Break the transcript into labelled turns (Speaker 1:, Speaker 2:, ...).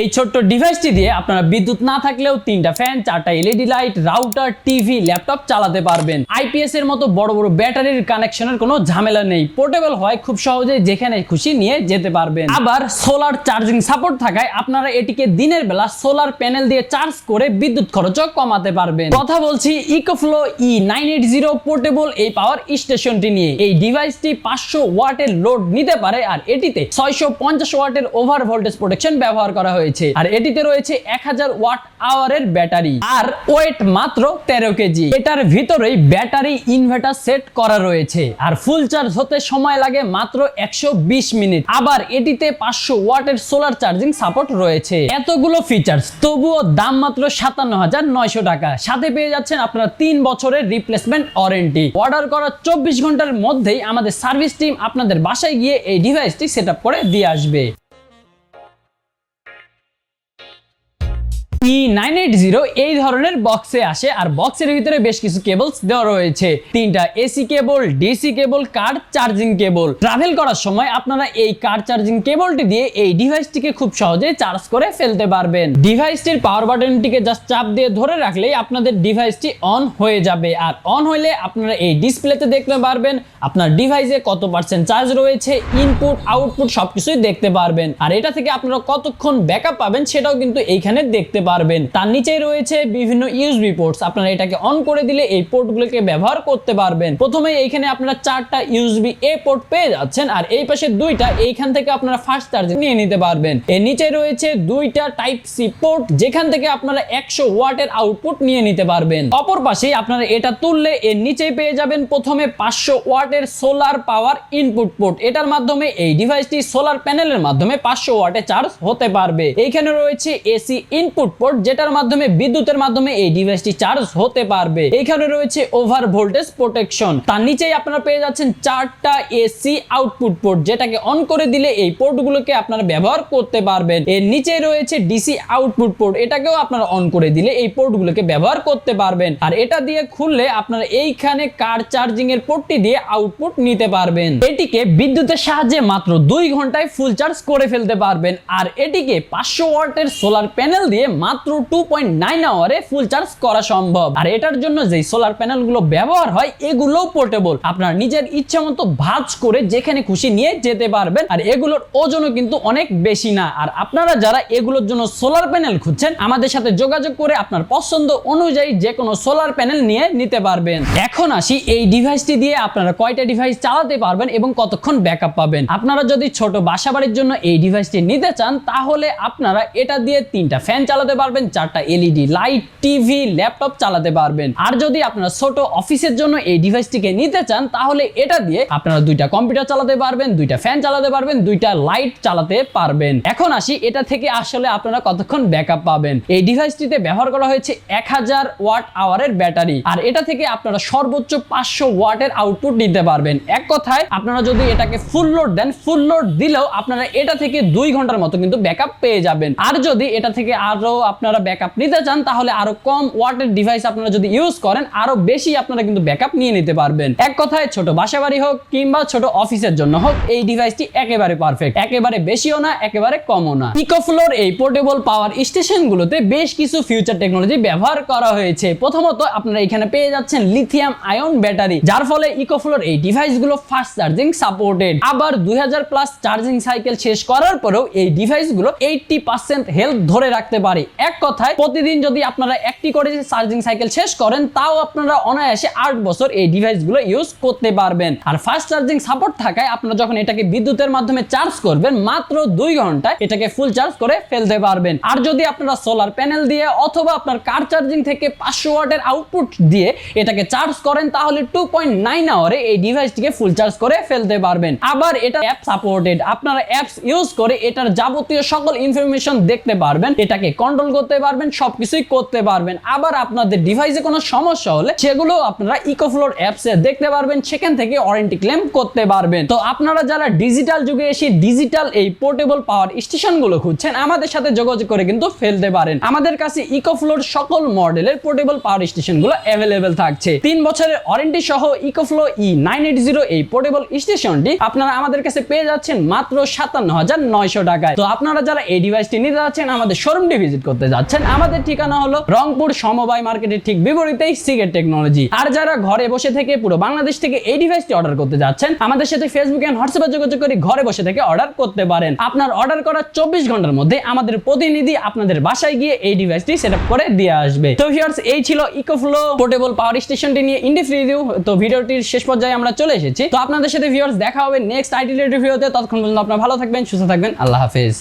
Speaker 1: এই ছোট্ট ডিভাইসটি দিয়ে আপনারা বিদ্যুৎ না থাকলেও তিনটা ফ্যান চারটা LED light router TV laptop চালাতে পারবেন। আইপিএস এর মতো বড় বড় ব্যাটারির কানেকশনের কোনো ঝামেলা নেই। পোর্টেবল হয় খুব সহজে যেখানে খুশি নিয়ে যেতে পারবেন। আবার সোলার চার্জিং সাপোর্ট থাকায় আপনারা এটিকে দিনের বেলা সোলার প্যানেল দিয়ে চার্জ করে বিদ্যুৎ খরচও কমাতে পারবেন। কথা বলছি EcoFlow E nine eight zero portable এই পাওয়ার স্টেশনটি নিয়ে। এই ডিভাইসটি পাঁচশো ওয়াটের লোড নিতে পারে আর এটিতে ছয়শো পঞ্চাশ ওয়াটের ওভার ভোল্টেজ প্রোটেকশন ব্যবহার করা হয়েছে। আর এটিতে রয়েছে এক হাজার ওয়াট আওয়ারের ব্যাটারি। আর ওয়েট মাত্র তেরো কেজি। এটার ভিতরেই ব্যাটারি ইনভার্টার সেট করা রয়েছে। আর ফুল চার্জ হতে সময় লাগে মাত্র একশো বিশ মিনিট। আবার এটিতে পাঁচশো ওয়াটের সোলার চার্জিং সাপোর্ট রয়েছে। এতগুলো ফিচার্স, তবুও দাম মাত্র সাতান্ন হাজার নয়শো টাকা। সাথে পেয়ে যাচ্ছেন আপনার তিন বছরের রিপ্লেসমেন্ট ওয়ারেন্টি। অর্ডার করার চব্বিশ ঘণ্টার মধ্যেই আমাদের সার্ভিস টিম আপনাদের বাসায় গিয়ে এই ডিভাইসটি সেট করে দিয়ে আসবে। ই নাইন এইট জিরো এই ধরনের বক্সে আসে। আর বক্সের ভিতরে বেশ কিছু কেবলস দেওয়া রয়েছে। তিনটা AC cable DC cable car charging cable travel করার সময় আপনারা এই কার চার্জিং কেবলটি দিয়ে এই ডিভাইসটিকে খুব সহজে চার্জ করে ফেলতে পারবেন। ডিভাইসটির পাওয়ার বাটনটিকে জাস্ট চাপ দিয়ে ধরে রাখলেই আপনাদের ডিভাইসটি অন হয়ে যাবে। আর অন হলে আপনারা এই ডিসপ্লেতে দেখতে পারবেন, আপনার ডিভাইসে কত পার্সেন্ট চার্জ রয়েছে ইনপুট আউটপুট সবকিছুই দেখতে পারবেন। আর এটা থেকে আপনারা কতক্ষণ ব্যাকআপ পাবেন সেটাও কিন্তু এইখানে দেখতে পারবেন। তার নিচে রয়েছে বিভিন্ন ইউএসবি পোর্টস আপনারা এটাকে অন করে দিলে এই পোর্টগুলোকে ব্যবহার করতে পারবেন। প্রথমে এইখানে আপনারা চারটা ইউএসবি এ পোর্ট পেয়ে যাচ্ছেন আর এই পাশে দুইটা, এইখান থেকে আপনারা ফাস্ট চার্জিং নিয়ে নিতে পারবেন। এর নিচে রয়েছে দুইটা টাইপ সি পোর্ট যেখান থেকে আপনারা একশো ওয়াটের আউটপুট নিয়ে নিতে পারবেন। অপর পাশে আপনারা এটা তুললে এর নিচেই পেয়ে যাবেন প্রথমে পাঁচশো ওয়াটের সোলার পাওয়ার ইনপুট পোর্ট এটার মাধ্যমে এই ডিভাইসটি সোলার প্যানেলের মাধ্যমে পাঁচশো ওয়াটে চার্জ হতে পারবে। এইখানে রয়েছে এসি ইনপুট পোর্ট যেটার মাধ্যমে, বিদ্যুতের মাধ্যমে এই ডিভাইসটি চার্জ হতে পারবে। এখানে রয়েছে ওভার ভোল্টেজ প্রোটেকশন তার নিচেই আপনারা পেয়ে যাচ্ছেন চারটা এসি আউটপুট পোর্ট যেটাকে অন করে দিলে এই পোর্টগুলোকে আপনারা ব্যবহার করতে পারবেন। এর নিচে রয়েছে ডিসি আউটপুট পোর্ট এটাকেও আপনারা অন করে দিলে এই পোর্টগুলোকে ব্যবহার করতে পারবেন। আর এটা দিয়ে খুললে আপনারা এইখানে কার চার্জিং এর পোর্টটি দিয়ে আউটপুট নিতে পারবেন। এটিকে বিদ্যুতের সাহায্যে মাত্র দুই ঘন্টায় ফুল চার্জ করে ফেলতে পারবেন। আর এটিকে পাঁচশো ওয়াটের সোলার প্যানেল দিয়ে মাত্র টু পয়েন্ট নাইন আওয়ারে ফুল চার্জ করা সম্ভব। আর এটার জন্য যে সোলার প্যানেলগুলো ব্যবহার হয় এগুলো পোর্টেবল আপনার নিজের ইচ্ছা মতো ভাজ করে যেখানে খুশি নিয়ে যেতে পারবেন। আর এগুলোর ওজনও কিন্তু অনেক বেশি না। আর আপনারা যারা এগুলোর জন্য সোলার প্যানেল খুঁজছেন, আমাদের সাথে যোগাযোগ করে আপনার পছন্দ অনুযায়ী যে কোনো সোলার প্যানেল নিয়ে নিতে পারবেন। এখন আসি এই ডিভাইসটি দিয়ে আপনারা কয়টা ডিভাইস চালাতে পারবেন এবং কতক্ষণ ব্যাকআপ পাবেন। আপনারা যদি ছোট বাসাবাড়ির জন্য এই ডিভাইসটি নিতে চান, তাহলে আপনারা এটা দিয়ে তিনটা ফ্যান চালাতে পারবেন, চারটা এলইডি লাইট টিভি ল্যাপটপ চালাতে পারবেন। আর যদি আপনারা ছোট অফিসের জন্য এই ডিভাইসটিকে নিতে চান, তাহলে এটা দিয়ে আপনারা দুইটা কম্পিউটার চালাতে পারবেন, দুইটা ফ্যান চালাতে পারবেন, দুইটা লাইট চালাতে পারবেন। এখন আসি, এটা থেকে আসলে আপনারা কতক্ষণ ব্যাকআপ পাবেন? এই ডিভাইসটিতে ব্যবহার করা হয়েছে এক হাজার ওয়াট আওয়ারের ব্যাটারি। আর এটা থেকে আপনারা সর্বোচ্চ পাঁচশো ওয়াটের আউটপুট নিতে পারবেন। এক কথায়, আপনারা যদি এটাকে ফুল লোড দেন ফুল লোড দিলেও আপনারা এটা থেকে দুই ঘণ্টার মতো কিন্তু ব্যাকআপ পেয়ে যাবেন। আর যদি এটা থেকে আরও আপনারা ব্যাকআপ নিতে চান, তাহলে আরও কম ওয়াটের ডিভাইস আপনারা যদি ইউজ করেন, আরও বেশি আপনারা কিন্তু ব্যাকআপ নিয়ে নিতে পারবেন। এক কথায় ছোট বাসাবাড়ি হোক কিংবা ছোট অফিসের জন্য হোক, এই ডিভাইসটি একেবারে পারফেক্ট একেবারে বেশিও না, একেবারে কমও না। ইকোফ্লোর এই পোর্টেবল পাওয়ার স্টেশনগুলোতে বেশ কিছু ফিউচার টেকনোলজি ব্যবহার করা হয়েছে। প্রথমত আপনারা এখানে পেয়ে যাচ্ছেন লিথিয়াম আয়ন ব্যাটারি যার ফলে ইকোফ্লোর এই ডিভাইসগুলো ফাস্ট চার্জিং সাপোর্টেড আবার দুই হাজার প্লাস চার্জিং সাইকেল শেষ করার পরেও এই ডিভাইসগুলো এইটটি পার্সেন্ট হেলথ ধরে রাখতে পারে। এক কথায় প্রতিদিন যদি আপনারা একটি করে চার্জিং সাইকেল শেষ করেন, তাও আপনারা অনায়াসে আট বছর এই ডিভাইসগুলো ইউজ করতে পারবেন। আর ফাস্ট চার্জিং সাপোর্ট থাকায় আপনারা যখন এটাকে বিদ্যুতের মাধ্যমে চার্জ করবেন, মাত্র দুই ঘন্টায় এটাকে ফুল চার্জ করে ফেলতে পারবেন। আর যদি আপনারা সোলার প্যানেল দিয়ে অথবা আপনার কার চার্জিং থেকে পাঁচশো ওয়াটের আউটপুট দিয়ে এটাকে চার্জ করেন, তাহলে টু পয়েন্ট নাইন আওয়ারে এই ডিভাইসটিকে ফুল চার্জ করে ফেলতে পারবেন। আবার এটা অ্যাপ সাপোর্টেড আপনারা অ্যাপস ইউজ করে এটার যাবতীয় সকল ইনফরমেশন দেখতে পারবেন। এটাকে কন্ট্রোল কন্ট্রোল করতে পারবেন, সবকিছুই করতে পারবেন। আবার আপনাদের ডিভাইসে কোনো সমস্যা হলে সেগুলো আপনারা ইকোফ্লোর অ্যাপসে দেখতে পারবেন, সেখান থেকে ওয়ারেন্টি ক্লেম করতে পারবেন। তো আপনারা যারা ডিজিটাল যুগে এসে ডিজিটাল এই পোর্টেবল পাওয়ার স্টেশনগুলো খুঁজছেন, আমাদের সাথে যোগাযোগ করে কিন্তু ফেলতে পারেন। আমাদের কাছে ইকোফ্লোর সকল মডেলের পোর্টেবল পাওয়ার স্টেশনগুলো অ্যাভেলেবেল থাকছে। তিন বছরের ওয়ারেন্টি সহ EcoFlow E nine eight zero এই পোর্টেবল স্টেশনটি আপনারা আমাদের কাছে পেয়ে যাচ্ছেন মাত্র সাতান্ন হাজার নয়শো টাকায়। তো আপনারা যারা এই ডিভাইসটি নিতে যাচ্ছেন, আমাদের শোরুমটি ভিজিট করতে যাচ্ছেন। আমাদের ঠিকানা হলো রংপুর সমবায় মার্কেটের ঠিক বিপরীতেই সিগেট টেকনোলজি। আর যারা ঘরে বসে থেকে পুরো বাংলাদেশ থেকে এই ডিভাইসটি অর্ডার করতে যাচ্ছেন, আমাদের সাথে ফেসবুক এন্ড হোয়াটসঅ্যাপে যোগাযোগ করে ঘরে বসে থেকে অর্ডার করতে পারেন। আপনার অর্ডার করার চব্বিশ ঘণ্টার মধ্যে আমাদের প্রতিনিধি আপনাদের বাসায় গিয়ে এই ডিভাইসটি সেট করে দিয়ে আসবে। তো ভিউয়ার্স এই ছিল ইকোফ্লো পোর্টেবল পাওয়ার স্টেশনটি নিয়ে ইন্ডিফ রিভিউ তো ভিডিওটির শেষ পর্যায়ে আমরা চলে এসেছি। তো আপনাদের সাথে ভিউয়ার্স দেখা হবে নেক্সট আইটি রিভিউতে ততক্ষণ পর্যন্ত আপনারা ভালো থাকবেন, সুস্থ থাকবেন। আল্লাহ হাফেজ।